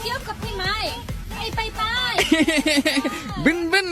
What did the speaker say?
เที่ยวกับพี่ไม้ไปไปไป บินบิน